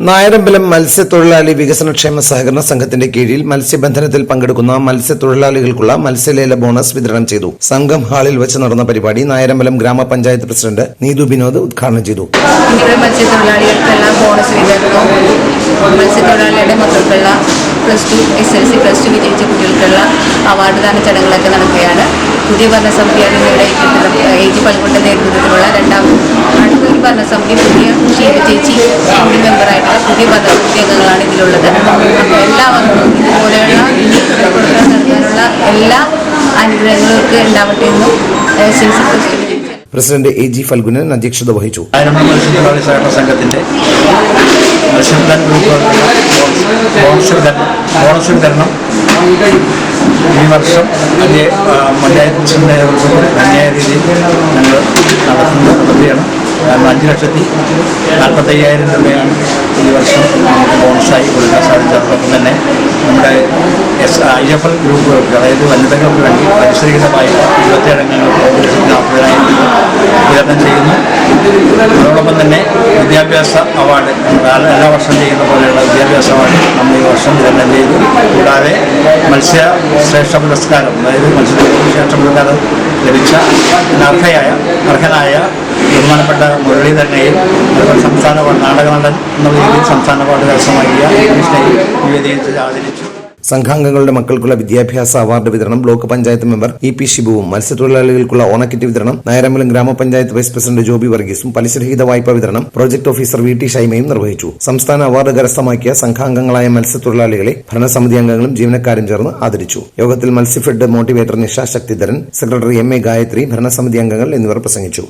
നായരമ്പലം മത്സ്യത്തൊഴിലാളി വികസനക്ഷേമ സഹകരണ സംഘത്തിന്റെ കീഴിൽ മത്സ്യബന്ധനത്തിൽ പങ്കെടുക്കുന്ന മത്സ്യത്തൊഴിലാളികൾക്കുള്ള മത്സ്യലേല ബോണസ് വിതരണം ചെയ്തു. സംഘം ഹാളിൽ വെച്ച് നടന്ന പരിപാടി നായരമ്പലം ഗ്രാമപഞ്ചായത്ത് പ്രസിഡന്റ് നീതു വിനോദ് ഉദ്ഘാടനം ചെയ്തു. മത്സ്യത്തൊഴിലാളികളുടെ മക്കൾക്കുള്ള plus two S L C plus two വിജയിച്ച കുട്ടികൾക്കുള്ള അവാർഡ് ദാന ചടങ്ങുകളൊക്കെ നടക്കുകയാണ്. പുതിയ ഭരണസമിതിയാണ് ഇവിടെ ഏജ് പൽകൊണ്ട നേതൃത്വത്തിലുള്ള രണ്ടാം അടുത്തൊരു ഭരണസമിതി പുതിയ ഷീല ചേച്ചി കമ്മിറ്റി മെമ്പറായിട്ടുള്ള പുതിയ ഭരണസമിതി അംഗങ്ങളാണ് ഇതിലുള്ളത്. അപ്പോൾ എല്ലാവർക്കും ഇതുപോലെയുള്ള കൊടുക്കാൻ നൽകാനുള്ള എല്ലാ അനുഗ്രഹങ്ങൾക്ക് ഉണ്ടാവട്ടെ എന്നും C C president A G Phalgunan അധ്യക്ഷത വഹിച്ചു. മത്സ്യത്തൊഴിലാളി സഹകരണ സംഘത്തിന്റെ മത്സ്യബന്ധന ഈ വർഷം അതേ പഞ്ചായത്ത് പ്രസിഡന്റ് നേതൃത്വത്തിൽ അന്യായ രീതിയിൽ ഞങ്ങൾ നടത്തുന്ന പദ്ധതിയാണ് കാരണം അഞ്ച് ലക്ഷത്തി നാൽപ്പത്തയ്യായിരം രൂപയാണ് ഈ വർഷം ബോണസായി കൊടുക്കാൻ സാധിച്ചത്. അതോടൊപ്പം തന്നെ നമ്മുടെ എസ് ഐ എഫ് എൽ ഗ്രൂപ്പുകൾക്ക് അതായത് വനിതകൾക്ക് വേണ്ടി പരിശീലിക്കുന്ന ഇരുപത്തി ഇരുപത്തേഴ് ലക്ഷത്തി നാൽപ്പതിനായിരം വിതരണം ചെയ്യുന്നു. അതോടൊപ്പം തന്നെ വിദ്യാഭ്യാസ അവാർഡ് എല്ലാ വർഷം ചെയ്യുന്ന പോലെയുള്ള വിദ്യാഭ്യാസ അവാർഡ് വർഷം വിതരണം ചെയ്തു കൂടാതെ മത്സ്യ ശ്രേഷ്ഠ പുരസ്കാരം അതായത് മത്സ്യത്തൊഴിലാളി ശ്രേഷ്ഠ പുരസ്കാരം ലഭിച്ച അർഹയായ അർഹനായ ബഹുമാനപ്പെട്ട മുരളീധരനെയും അതുപോലെ സംസ്ഥാന നാടക നടൻ എന്നുള്ള രീതിയിൽ സംസ്ഥാന അവാർഡ് കരസ്ഥമാക്കിയ കൃഷ്ണയും നിവേദിച്ച് ആദരിച്ചു സംഘാംഗങ്ങളുടെ മക്കൾക്കുള്ള വിദ്യാഭ്യാസ അവാർഡ് വിതരണം block panchayat member E P ശിബുവും മത്സ്യത്തൊഴിലാളികൾക്കുള്ള ഓണക്കിറ്റ് വിതരണം നായരമ്പലം ഗ്രാമപഞ്ചായത്ത് വൈസ് പ്രസിഡന്റ് ജോബി വർഗീസും പലിശരഹിത വായ്പ വിതരണം പ്രോജക്ട് ഓഫീസർ വി ടി ഷൈമയും നിർവഹിച്ചു. സംസ്ഥാന അവാർഡ് കരസ്ഥമാക്കിയ സംഘാംഗങ്ങളായ മത്സ്യത്തൊഴിലാളികളെ ഭരണസമിതി അംഗങ്ങളും ജീവനക്കാരും ചേർന്ന് ആദരിച്ചു. യോഗത്തിൽ Matsyafed motivator Nisha Sakthidharan secretary M A Gayathri ഭരണസമിതി അംഗങ്ങൾ എന്നിവർ പ്രസംഗിച്ചു.